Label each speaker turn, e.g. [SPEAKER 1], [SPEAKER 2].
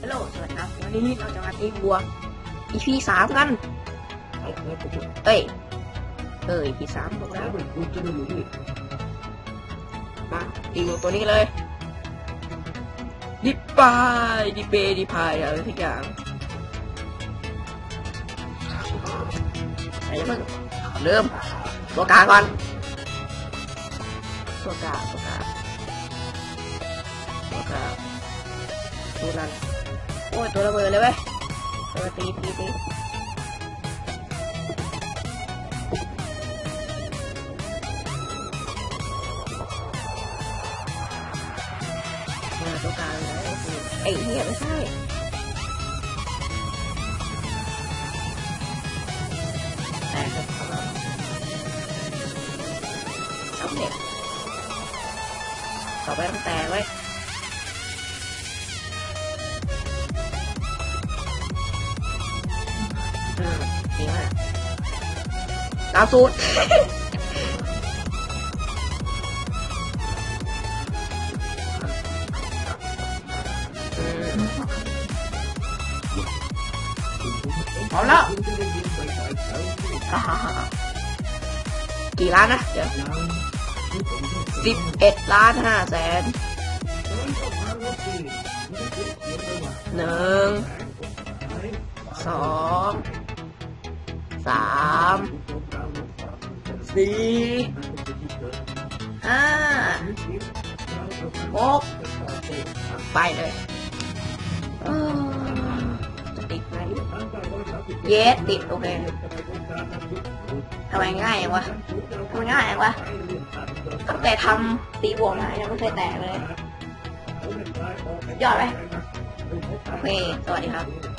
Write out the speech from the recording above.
[SPEAKER 1] ฮัลโหลสวัสดีครับวันนี้เราจะมาตีบัว EP สามกันเอ้ยเออ EP สามบอกแล้วมาตีบัวตัวนี้เลย ดิปายดิเปดิพายอะไรทุกอย่างไอ้เพิ่งเริ่มตัวกลางก่อนตัวกลางตัวกลางตัวกลางตัวนั้น อ้ยตัวระเบิดเลยเว้ยตัวตีตีตีมาตัวกลางเลยไอ้เหี้ยไม่ใช่แต่ก็สำเร็จต่อไปต้องแต่ไว้ ยอืมดีมากตามสูตรอืมเอาแล้วกี่ล้านนะ เดี๋ยวสิบเอ็ดล้านห้าแสนหนึ่งสอง สามสี่ห้าหกไปเลยเจะติดไหมเยสติดโอเคทำไมง่ายอย่างวะทำไมง่ายอย่างวะตั้งแต่ทำตีบวกมายังไม่เคยแตกเลย ยอดไหมโอเคสวัสดีครับ